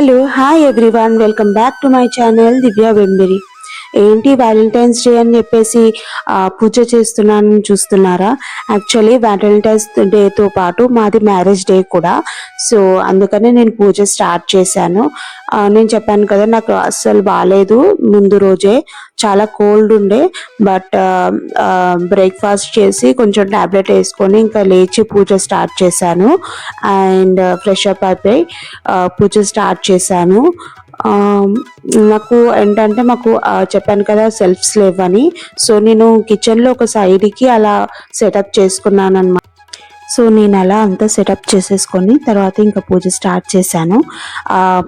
Hello hi everyone welcome back to my channel Divya వెంబిరి ఏంటి Valentine's Day అని చెప్పేసి పూజ చేస్తున్నానని చూస్తున్నారా? యాక్చువల్లీ వ్యాలంటైన్స్ డేతో పాటు మాది మ్యారేజ్ డే కూడా. సో అందుకనే నేను పూజ స్టార్ట్ చేశాను. నేను చెప్పాను కదా నాకు అస్సలు బాగాలేదు ముందు రోజే చాలా కోల్డ్ ఉండే. బట్ బ్రేక్ఫాస్ట్ చేసి కొంచెం టాబ్లెట్ వేసుకొని ఇంకా లేచి పూజ స్టార్ట్ చేశాను. అండ్ ఫ్రెష్ అప్ అయిపోయి పూజ స్టార్ట్ చేశాను. నాకు ఏంటంటే మాకు చెప్పాను కదా సెల్ఫ్ స్లేవ్ అని సో నేను కిచెన్లో ఒక సైడ్కి అలా సెటప్ చేసుకున్నాను అనమాట సో నేను అలా అంతా సెటప్ చేసేసుకొని తర్వాత ఇంకా పూజ స్టార్ట్ చేశాను.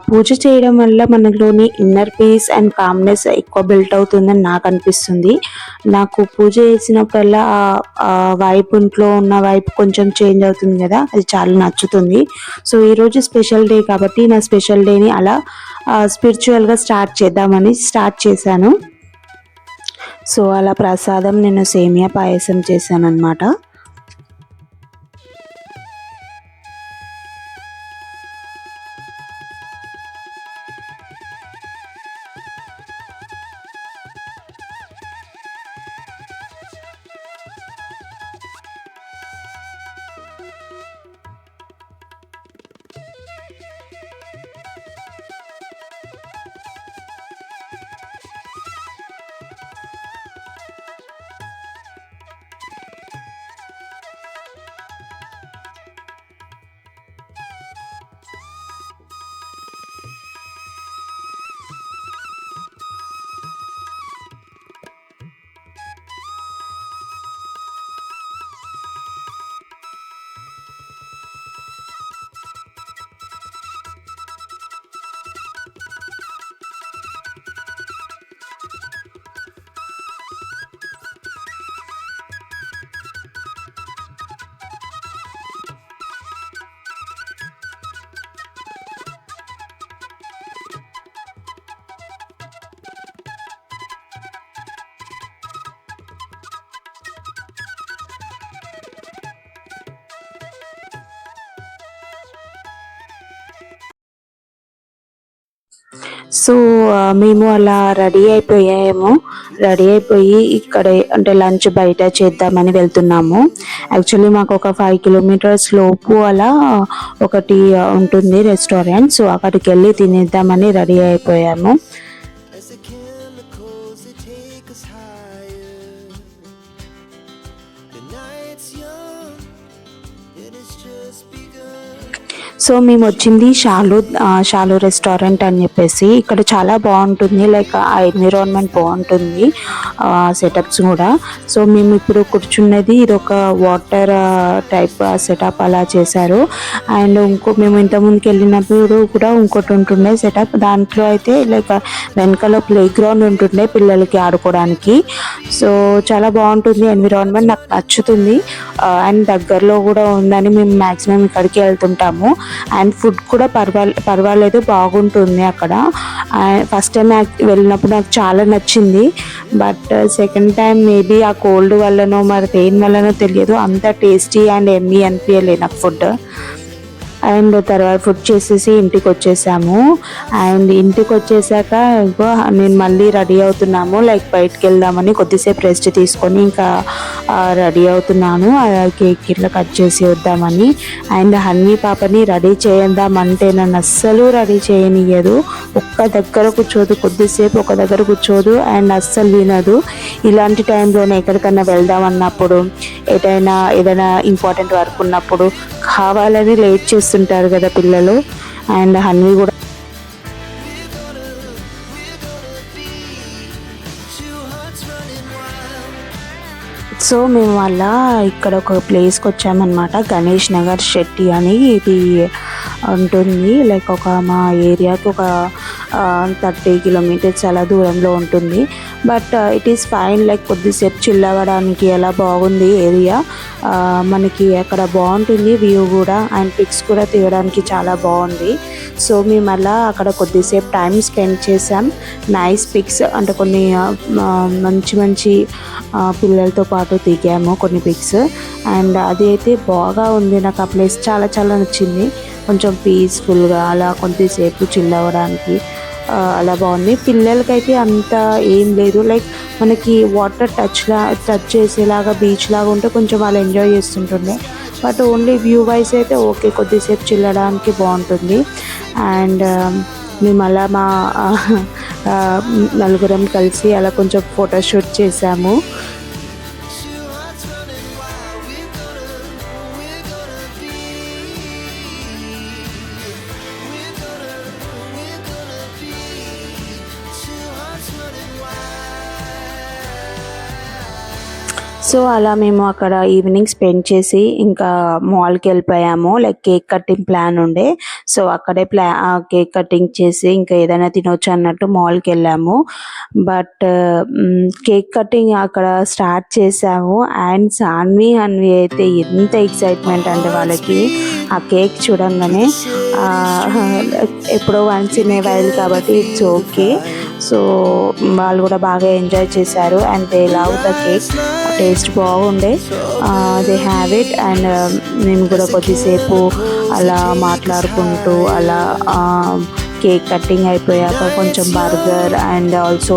పూజ చేయడం వల్ల మనలోని ఇన్నర్ పీస్ అండ్ కామ్నెస్ ఎక్కువ బిల్ట్ అవుతుందని నాకు అనిపిస్తుంది. నాకు పూజ చేసినప్పుడల్లా ఆ వైపు ఇంట్లో ఉన్న వైపు కొంచెం చేంజ్ అవుతుంది కదా అది చాలా నచ్చుతుంది. సో ఈరోజు స్పెషల్ డే కాబట్టి నా స్పెషల్ డేని అలా స్పిరిచువల్గా స్టార్ట్ చేద్దామని స్టార్ట్ చేశాను. సో అలా ప్రసాదం నేను సేమియా పాయసం చేశాను అనమాట సో మేము అలా రెడీ అయిపోయాము రెడీ అయిపోయి ఇక్కడ అంటే లంచ్ బయట చేద్దామని వెళ్తున్నాము. యాక్చువల్లీ మాకు ఒక ఫైవ్ కిలోమీటర్స్ లోపు అలా ఒకటి ఉంటుంది రెస్టారెంట్. సో అక్కడికి వెళ్ళి తినేద్దామని రెడీ అయిపోయాము. సో మేము వచ్చింది షాలు షాలు రెస్టారెంట్ అని చెప్పేసి. ఇక్కడ చాలా బాగుంటుంది. లైక్ ఆ ఎన్విరాన్మెంట్ బాగుంటుంది సెటప్స్ కూడా. సో మేము ఇప్పుడు కూర్చున్నది ఇది ఒక వాటర్ టైప్ సెటప్ అలా చేశారు. అండ్ ఇంకో మేము ఇంతకుముందుకు వెళ్ళినప్పుడు కూడా ఇంకోటి ఉంటుండే సెటప్. దాంట్లో అయితే లైక్ వెనకాల ప్లే గ్రౌండ్ ఉంటుండే పిల్లలకి ఆడుకోవడానికి. సో చాలా బాగుంటుంది ఎన్విరాన్మెంట్. నాకు నచ్చుతుంది. అండ్ దగ్గరలో కూడా ఉందని మేము మ్యాక్సిమం ఇక్కడికి వెళ్తుంటాము. అండ్ ఫుడ్ కూడా పర్వాలే పర్వాలేదు బాగుంటుంది అక్కడ. ఫస్ట్ టైం వెళ్ళినప్పుడు నాకు చాలా నచ్చింది. బట్ సెకండ్ టైం మేబీ ఆ కోల్డ్ వల్లనో మరి దేని వల్లనో తెలియదు. అంత టేస్టీ అండ్ ఎమ్మీ అనిపించలేదు నాకు ఫుడ్ అండ్ తర్వాత ఫుడ్ చేసేసి ఇంటికి వచ్చేసాము. అండ్ ఇంటికి వచ్చేసాక ఇంకో నేను మళ్ళీ రెడీ అవుతున్నాము. లైక్ బయటకు వెళ్దామని కొద్దిసేపు రెస్ట్ తీసుకొని ఇంకా రెడీ అవుతున్నాను. ఆ కేక్ ఇట్లా కట్ చేసి వద్దామని. అండ్ హన్నీ పాపని రెడీ చేద్దామంటే నన్ను అస్సలు రెడీ చేయనియదు ఒక్క దగ్గర కూర్చోదు కొద్దిసేపు ఒక దగ్గర కూర్చోదు అండ్ అస్సలు వినదు. ఇలాంటి టైంలోనే ఎక్కడికన్నా వెళ్దాం అన్నప్పుడు ఏదైనా ఏదైనా ఇంపార్టెంట్ వర్క్ ఉన్నప్పుడు కావాలని లేట్ చేస్తుంటారు కదా పిల్లలు. అండ్ హన్వి కూడా సో మేము అలా ఇక్కడ ఒక ప్లేస్కి వచ్చామన్నమాట. గణేష్ నగర్ శెట్టి అని ఇది ఉంటుంది. లైక్ ఒక మా ఏరియాకి ఒక థర్టీ కిలోమీటర్స్ చాలా దూరంలో ఉంటుంది. But it is fine like కొద్దిసేపు చిల్ అవ్వడానికి బాగుంది ఏరియా? మనకి అక్కడ బాగుంటుంది వ్యూ కూడా అండ్ పిక్స్ కూడా తీయడానికి చాలా బాగుంది. సో మేము అలా అక్కడ కొద్దిసేపు టైం స్పెండ్ చేసాం నైస్ పిక్స్ అంటే కొన్ని మంచి మంచి పిల్లలతో పాటు దిగాము కొన్ని పిక్స్ అండ్ అది అయితే బాగా ఉంది నాకు ఆ ప్లేస్ చాలా చాలా నచ్చింది. కొంచెం పీస్ఫుల్గా అలా కొద్దిసేపు చిల్ అవ్వడానికి అలా బాగుంది. పిల్లలకైతే అంత ఏం లేదు. లైక్ మనకి వాటర్ టచ్లా టచ్ చేసేలాగా బీచ్ లాగా ఉంటే కొంచెం వాళ్ళు ఎంజాయ్ చేస్తుంటుండే. బట్ ఓన్లీ వ్యూ వైజ్ అయితే ఓకే. కొద్దిసేపు చిల్లడానికి బాగుంటుంది. అండ్ మేము అలా మా నలుగురం కలిసి అలా కొంచెం ఫోటోషూట్ చేసాము. సో అలా మేము అక్కడ ఈవినింగ్ స్పెండ్ చేసి ఇంకా మాల్కి వెళ్ళిపోయాము. లైక్ కేక్ కటింగ్ ప్లాన్ ఉండే. సో అక్కడే ప్లా కేక్ కటింగ్ చేసి ఇంకా ఏదైనా తినొచ్చు అన్నట్టు మాల్కి వెళ్ళాము. బట్ కేక్ కటింగ్ అక్కడ స్టార్ట్ చేసాము. అండ్ సాన్వి అన్వి అయితే ఎంత ఎక్సైట్మెంట్ అంటే వాళ్ళకి ఆ కేక్ చూడంగానే ఎప్పుడో వన్స్ ఇన్ వైల్ కాబట్టి ఇట్స్ ఓకే సో వాళ్ళు కూడా బాగా ఎంజాయ్ చేశారు. And they love the cake taste బాగుండే. దే హ్యావ్ ఇట్ అండ్ మేము కూడా కొద్దిసేపు అలా మాట్లాడుకుంటూ అలా కేక్ కటింగ్ అయిపోయాక కొంచెం బర్గర్ అండ్ ఆల్సో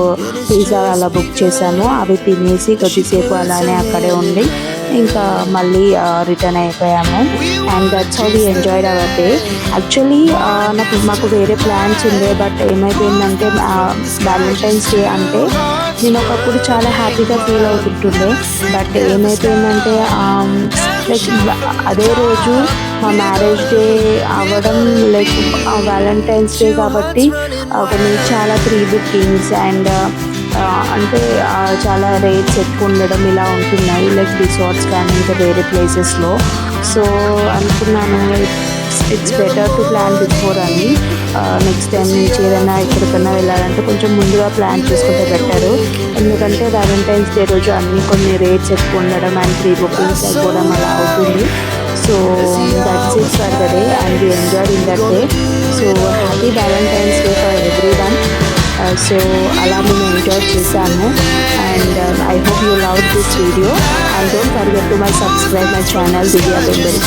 పిజ్జా అలా బుక్ చేశాము అవి తినేసి కొద్దిసేపు అలానే అక్కడే ఉండి ఇంకా మళ్ళీ రిటర్న్ అయిపోయాము. And that's how we enjoyed our day actually నాకు మాకు వేరే ప్లాన్స్ ఉండే బట్ ఏమైపోయిందంటే వ్యాలంటైన్స్ డే అంటే నేను ఒకప్పుడు చాలా హ్యాపీగా ఫీల్ అవుతుంటుండే బట్ ఏమైపోయిందంటే లైక్ అదే రోజు మా మ్యారేజ్ డే అవ్వడం లైక్ వ్యాలంటైన్స్ డే కాబట్టి కొన్ని చాలా ప్రీ బుకింగ్స్ అండ్ అంటే చాలా రేట్స్ ఎక్కువ ఉండడం ఇలా ఉంటున్నాయి. లైక్ రిసార్ట్స్ కానీ ఇంకా వేరే ప్లేసెస్లో. సో అనుకున్నాను it's better to plan before అని నెక్స్ట్ టైం నుంచి ఏదైనా ఎక్కడికైనా వెళ్ళాలంటే కొంచెం ముందుగా ప్లాన్ చేసుకుంటే బెటరు ఎందుకంటే వ్యాలంటైన్స్ డే రోజు అన్ని కొన్ని రేట్స్ ఎక్కువ ఉండడం అండ్ ప్రీ బుకింగ్స్ అయిపోవడం అలా అవుతుంది. So that's it for the day and we enjoy in that day so happy valentine's day for everyone so అలా మేము ఎంజాయ్ చేశాము and I hope you love this video and don't forget to my subscribe my channel Divya బెంబెల్